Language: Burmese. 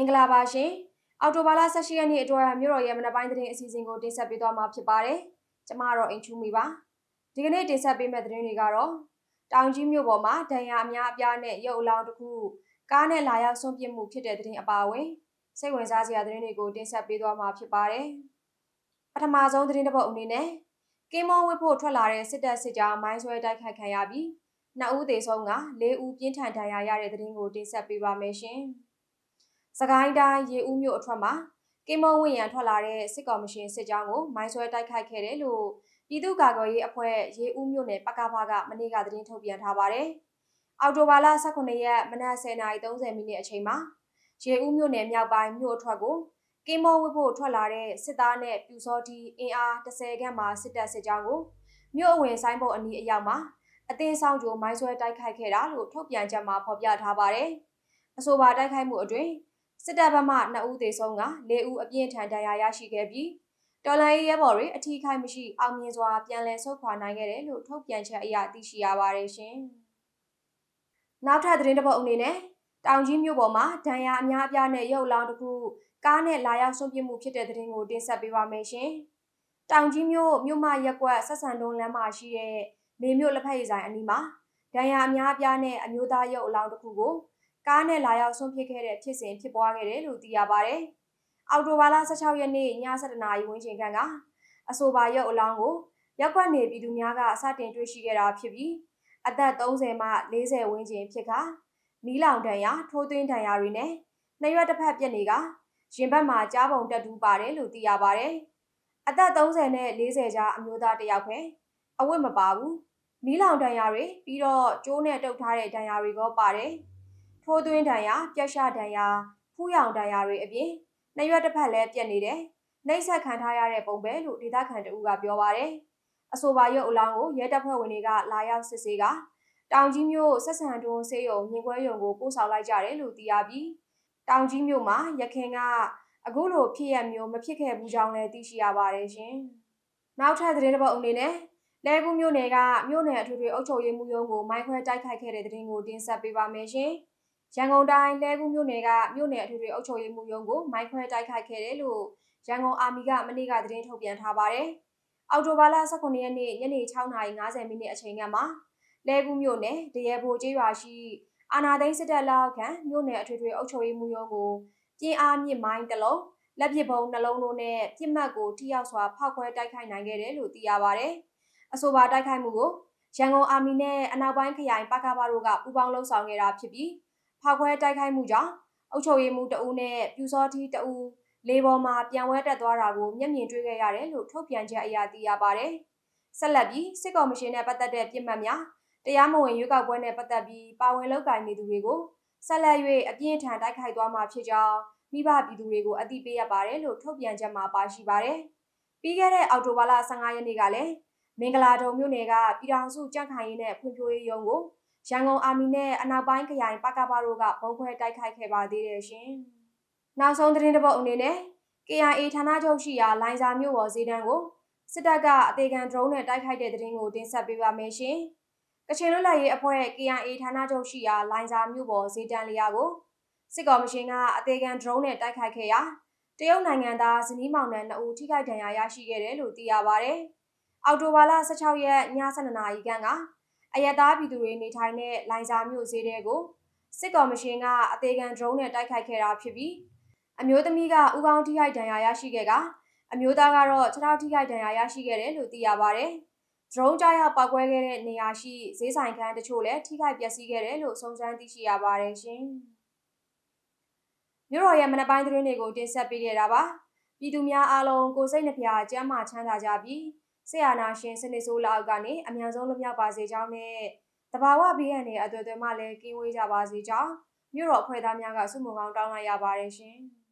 င်္ဂလာပါရှင်အော်တိုဘာလ18ရက်နေ့အတွက်မြို့တော်ရဲ့မနက်ပိုင်းသတင်းအစီအစဉ်ကိုတင်ဆက်ပေးသွားမှာဖြစ်ပါတယ်ကျမတော့အိမ်ချူမီပါဒီကနေ့တင်ဆက်ပေးမယ့်သတင်းတွေကတော့တောင်ကြီးမြို့ပေါ်မှာဒဏ်ရာအများအပြားနဲ့ရုပ်အလောင်းတစ်ခုကားနဲ့လာရောက်ဆွန့်ပစ်မှုဖြစ်တဲ့သတင်းအပါအဝင်စိတ်ဝင်စားစရာသတင်းတွေကိုတင်ဆက်ပေးသွားမှာဖြစ်ပါတယ်ပထမဆုံးသတင်းတစ်ပုဒ်အနေနဲ့ကင်းမောဝစ်ဖို့ထွက်လာတဲ့စစ်တပ်စစ်ကြောင်းမိုင်းဆွဲတိုက်ခိုက်ခံရပြီးနှစ်ဦးသေဆုံးက၄ဦးပြင်းထန်ဒဏ်ရာရတဲ့သတင်းကိုတင်ဆက်ပေးပါမယ်ရှင်။ စကိုင်းတိုင်းရေဦးမြို့အထွက်မှာကင်းမုံဝင်းရန်ထွက်လာတဲ့စစ်ကော်မရှင်စစ်ကြောင်းကိုမိုင်းဆွဲတိုက်ခိုက်ခဲ့တယ်လို့ပြည်သူ့ကာကွယ်ရေးအဖွဲ့ရေဦးမြို့နယ်ပကဖကမနေ့ကသတင်းထုတ်ပြန်ထားပါတယ်။အော်တိုဘာလ18ရက်မနက်10:30မိနစ်အချိန်မှာရေဦးမြို့နယ်မြောက်ပိုင်းမြို့အထွက်ကိုကင်းမုံဝစ်ဖို့ထွက်လာတဲ့စစ်သားနဲ့ပြူစောတီအင်အား30ခန့်မှစစ်တပ်စစ်ကြောင်းကိုမြို့အဝင်ဆိုင်ဘုတ်အနီးအရောက်မှာအသင်းဆောင်ကြိုမိုင်းဆွဲတိုက်ခိုက်ခဲ့တာလို့ထုတ်ပြန်ချက်မှာဖော်ပြထားပါတယ်။အဆိုပါတိုက်ခိုက်မှုအတွင်း စစ်တပ်ဘက်မှ2ဦးသေဆုံးက4ဦးအပြင်းထန်ဒဏ်ရာရရှိခဲ့ပြီးတော်လိုင်းရဲဘော်တွေအထီးခိုက်မရှိအောင်မြင်စွာပြန်လည်ဆုတ်ခွာနိုင်ခဲ့တယ်လို့ထုတ်ပြန်ချက်အရသိရှိရပါတယ်ရှင်။နောက်ထပ်သတင်းတစ်ပုဒ်အနေနဲ့တောင်ကြီးမြို့ပေါ်မှာဒဏ်ရာအများအပြားနဲ့ရုပ်လောင်းတစ်ခုကားနဲ့လာရောက်ဆုံးပြမှုဖြစ်တဲ့သတင်းကိုတင်ဆက်ပေးပါမယ်ရှင်။တောင်ကြီးမြို့မြို့မရက်ကွက်ဆက်ဆန်တုံးလမ်းမှာရှိတဲ့မေမြို့လက်ဖက်ရည်ဆိုင်အနီးမှာဒဏ်ရာအများအပြားနဲ့အမျိုးသားရုပ်အလောင်းတစ်ခုကို ကားနဲ့လာရောက်ဆုံးဖြစ်ခဲ့တဲ့ဖြစ်စဉ်ဖြစ်ပွားခဲ့တယ်လို့သိရပါတယ်။အော်တိုဘာလ16ရက်နေ့ည7:00နာရီဝန်းကျင်ခန့်ကအဆိုပါရုပ်အလောင်းကိုရက်ကွက်နေပြည်သူများကစတင်တွေ့ရှိခဲ့တာဖြစ်ပြီးအသက်30မှ40ဝန်းကျင်ဖြစ်ကမီးလောင်ဒဏ်ရာထိုးသွင်းဒဏ်ရာတွေနဲ့နှရွက်တစ်ဖက်ပြက်နေကရင်ဘတ်မှာကြားပုံတက်တူးပါတယ်လို့သိရပါတယ်။အသက်30နဲ့40ကြားအမျိုးသားတစ်ယောက်ပဲအဝတ်မပါဘူး။မီးလောင်ဒဏ်ရာတွေပြီးတော့ကျိုးနဲ့တုပ်ထားတဲ့ဒဏ်ရာတွေကပါတယ်။ ထိုးသွင်းဒဏ်ရာပြက်ရှဒဏ်ရာဖူးရောင်ဒဏ်ရာတွေအပြင်နှရွက်တစ်ဖက်လည်းပြက်နေတယ်နှိမ့်ဆက်ခံထားရတဲ့ပုံပဲလို့ဒေသခံတဦးကပြောပါတယ်အဆိုပါရုပ်အလောင်းကိုရဲတပ်ဖွဲ့ဝင်တွေကလာရောက်စစ်ဆေးကတောင်ကြီးမြို့ဆက်ဆံတွန်းဆေးရုံမြင်ကွဲရုံကိုပို့ဆောင်လိုက်ကြတယ်လို့သိရပြီးတောင်ကြီးမြို့မှာရခင်ကအခုလိုဖြစ်ရမျိုးမဖြစ်ခဲ့ဘူးကြောင်းလည်းသိရှိရပါတယ်ရှင်။နောက်ထပ်သတင်းတစ်ပုဒ်အနေနဲ့လဲကူးမြို့နယ်ကမြို့နယ်အထွေထွေအုပ်ချုပ်ရေးမှူးရုံးကိုမိုင်းခွဲတိုက်ခိုက်ခဲ့တဲ့တဲ့တင်ကိုတင်ဆက်ပေးပါမယ်ရှင်။ ရန်ကုန်တိုင်းလဲကူးမြို့နယ်ကမြို့နယ်အထွေထွေအုပ်ချုပ်ရေးမှူးရုံးကိုမိုင်းခွဲတိုက်ခိုက်ခဲ့တယ်လို့ရန်ကုန်အာမီကမနေ့ကသတင်းထုတ်ပြန်ထားပါတယ်။အော်တိုဘာလ18ရက်နေ့ညနေ6:50မိနစ်အချိန်ကမှလဲကူးမြို့နယ်တရဲဘိုကျေးရွာရှိအာနာသိန်းစစ်တပ်လက်ခံမြို့နယ်အထွေထွေအုပ်ချုပ်ရေးမှူးရုံးကိုပြင်းအားမြင့်မိုင်းတစ်လုံးလက်ပစ်ဗုံးနှလုံးတို့နဲ့ပြစ်မှတ်ကိုထိရောက်စွာဖောက်ခွဲတိုက်ခိုက်နိုင်ခဲ့တယ်လို့သိရပါတယ်။အဆိုပါတိုက်ခိုက်မှုကိုရန်ကုန်အာမီနဲ့အနောက်ပိုင်းခရိုင်ပကပတို့ကပူးပေါင်းလှုပ်ဆောင်ခဲ့တာဖြစ်ပြီး ဖောက်ခွဲတိုက်ခိုက်မှုကြောင့်အုပ်ချုပ်ရေးမှူးတအူးနဲ့ပြူစောထီးတအူးလေပေါ်မှာပြန်ဝဲတက်သွားတာကိုမျက်မြင်တွေ့ခဲ့ရတယ်လို့ထုတ်ပြန်ချက်အရသိရပါတယ်။ဆက်လက်ပြီးစစ်ကော်မရှင်နဲ့ပတ်သက်တဲ့ပြစ်မှတ်များတရားမဝင်ရွေးကောက်ပွဲနဲ့ပတ်သက်ပြီးပါဝင်လုပ်ကိုင်နေသူတွေကိုဆက်လက်၍အပြင်းထန်တိုက်ခိုက်သွားမှာဖြစ်ကြောင်းမိဘပြည်သူတွေကိုအသိပေးရပါတယ်လို့ထုတ်ပြန်ချက်မှာပါရှိပါတယ်။ပြီးခဲ့တဲ့အောက်တိုဘာလ15ရက်နေ့ကလည်းမင်္ဂလာတုံမြို့နယ်ကပြည်ထောင်စုကြံ့ခိုင်ရေးနဲ့ဖွံ့ဖြိုးရေးရုံးကို ရန်ကုန်အာမီနဲ့အနောက်ပိုင်းခရိုင်ပကပတို့ကဘုံခွဲတိုက်ခိုက်ခဲ့ပါသေးတယ်ရှင်။နောက်ဆုံးသတင်းတစ်ပုဒ်အနေနဲ့ KIA ဌာနချုပ်ရှိရာလိုင်ဇာမြို့ပေါ်ဈေးတန်းကိုစစ်တပ်ကအသေးခံဒရုန်းနဲ့တိုက်ခိုက်တဲ့သတင်းကိုတင်ဆက်ပေးပါမယ်ရှင်။ကချင်လွတ်လပ်ရေးအဖွဲ့ KIA ဌာနချုပ်ရှိရာလိုင်ဇာမြို့ပေါ်ဈေးတန်းလျာကိုစစ်ကော်မရှင်ကအသေးခံဒရုန်းနဲ့တိုက်ခိုက်ခဲ့ရာတရုတ်နိုင်ငံသားဇနီးမောင်နှံ2ဦးထိခိုက်ဒဏ်ရာရရှိခဲ့တယ်လို့သိရပါဗျ။အော်တိုဘာလ16ရက်ည7:00နာရီခန့်က အယက်သားပြည်သူတွေနေထိုင်တဲ့လိုင်ဇာမြို့ဈေးတဲကိုစစ်ကော်မရှင်ကအသေးခံဒရုန်းနဲ့တိုက်ခိုက်ခဲ့တာဖြစ်ပြီးအမျိုးသမီးကဥကောင်းထိခိုက်ဒဏ်ရာရရှိခဲ့ကအမျိုးသားကတော့ခြေထောက်ထိခိုက်ဒဏ်ရာရရှိခဲ့တယ်လို့သိရပါတယ်။ဒရုန်းကြားရောက်ပောက်ကွဲခဲ့တဲ့နေရာရှိဈေးဆိုင်ခန်းတချို့လည်းထိခိုက်ပျက်စီးခဲ့တယ်လို့စုံစမ်းသိရှိရပါတယ်ရှင်။မြို့တော်ရဲ့မနက်ပိုင်းသတင်းတွေကိုတင်ဆက်ပေးခဲ့တာပါ။ပြည်သူများအားလုံးကိုစိတ်နှပြကျန်းမာချမ်းသာကြပြီး ဆရာနာရှင်စနစ်ဆိုးလောက်ကနေအမြန်ဆုံးလွတ်မြောက်ပါစေကြောင်းနဲ့တဘာဝဘေးရန်တွေအသွယ်သွယ်မှလည်းကင်းဝေးကြပါစေကြောင်းမြို့တော်အဖွဲ့သားများကဆုမွန်ကောင်းတောင်းလိုက်ရပါတယ်ရှင်။